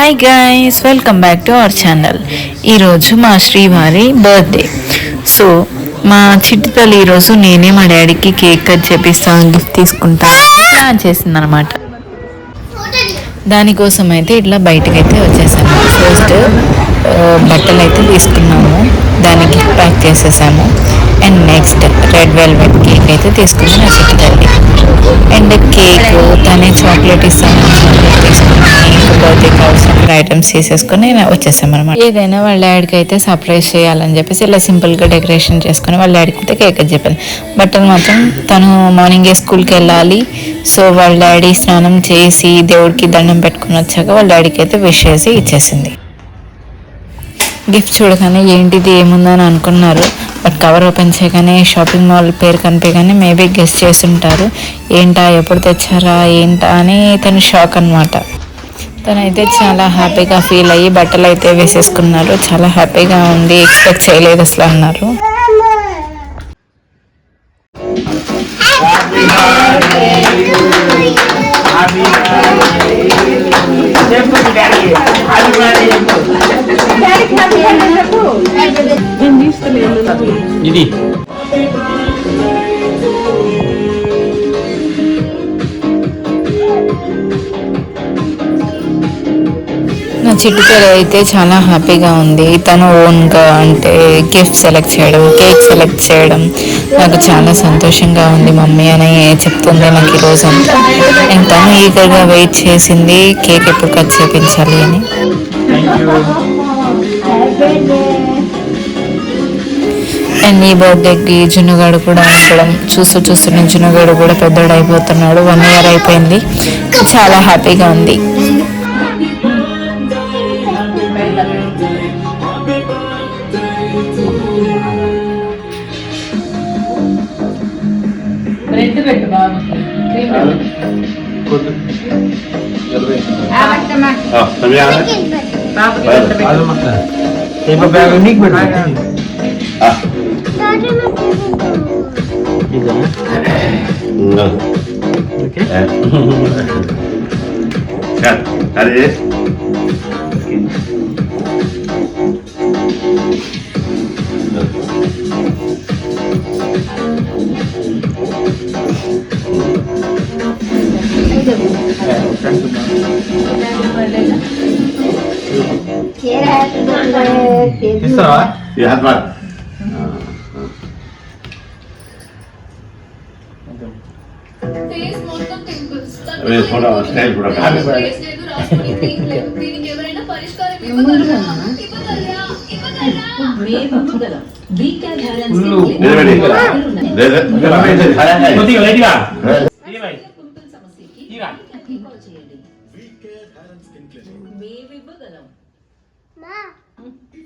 Hi guys welcome back to our channel ఈరోజు మా శ్రీవారి బర్త్డే సో మా చిట్టి తల్లి ఈరోజు నేనే మా డాడీకి కేక్ కట్ చేపిస్తాను గిఫ్ట్ తీసుకుంటాను ప్లాన్ చేసింది అనమాట దానికోసం అయితే ఇట్లా బయటకు అయితే వచ్చేసాము. ఫస్ట్ బట్టలు అయితే తీసుకున్నాము. దానికి గిఫ్ట్ ప్యాక్ చేసేసాము. And next red velvet cake అయితే తీసుకుంది నా చిట్టితల్లి అండ్ కేక్ తనే చాక్లెట్ ఇస్తాను చాక్లెట్ తీసుకుని బర్త్డే కావాల్సిన ఐటమ్స్ తీసేసుకొని వచ్చేసాం అనమాట ఏదైనా వాళ్ళ డాడీకి అయితే సర్ప్రైజ్ చేయాలని చెప్పేసి ఇలా సింపుల్గా డెకరేషన్ చేసుకుని వాళ్ళ డాడీకి అయితే కేక్ అని చెప్పాను. బట్టలు మాత్రం తను మార్నింగే స్కూల్కి వెళ్ళాలి. సో వాళ్ళ డాడీ స్నానం చేసి దేవుడికి దండం పెట్టుకుని వచ్చాక వాళ్ళ డాడీకి అయితే విష్ చేసి ఇచ్చేసింది. గిఫ్ట్ చూడగానే ఏంటిది ఏముందని అనుకున్నారు. బట్ కవర్ ఓపెన్ చేయగానే షాపింగ్ మాల్ పేరు కనిపించగానే మేబీ గెస్ట్ చేసి ఉంటారు ఏంటా ఎప్పుడు తెచ్చారా ఏంటా అని తను షాక్ అనమాట తనైతే చాలా హ్యాపీగా ఫీల్ అయ్యి బట్టలు అయితే వేసేసుకున్నారు. చాలా హ్యాపీగా ఉంది ఎక్స్పెక్ట్ చేయలేదు అసలు అన్నారు. ఇది నా చిట్టు పేరు అయితే చాలా హ్యాపీగా ఉంది. తను ఓన్గా అంటే గిఫ్ట్ సెలెక్ట్ చేయడం కేక్ సెలెక్ట్ చేయడం నాకు చాలా సంతోషంగా ఉంది మమ్మీ అని చెప్తుంది నాకు ఈరోజు అంతా అండ్ తను ఈగర్గా వెయిట్ చేసింది కేక్ ఎప్పుడు కట్ చేయించాలి అని. అండ్ ఈ బర్త్డేకి జున్నుగాడు కూడా ఉండడం చూస్తూ చూస్తూనే జున్నుగాడు కూడా పెద్దోడు అయిపోతున్నాడు. వన్ ఇయర్ అయిపోయింది. చాలా హ్యాపీగా ఉంది. నీకు పెట్టు ఓకే అరే ఇస్తావా చూద్దాం ఫేస్ మొత్తం పింపుల్స్ కూడా స్టైల్ కూడా ఫేస్ లేదు రాసుకొని క్రీమ్ లేదు. దీనికి ఎవరైనా పరిష్కారం ఇవ్వగలరా? ఇవ్వగలరా? ఇవ్వగలరా? మేము ఇవ్వగలం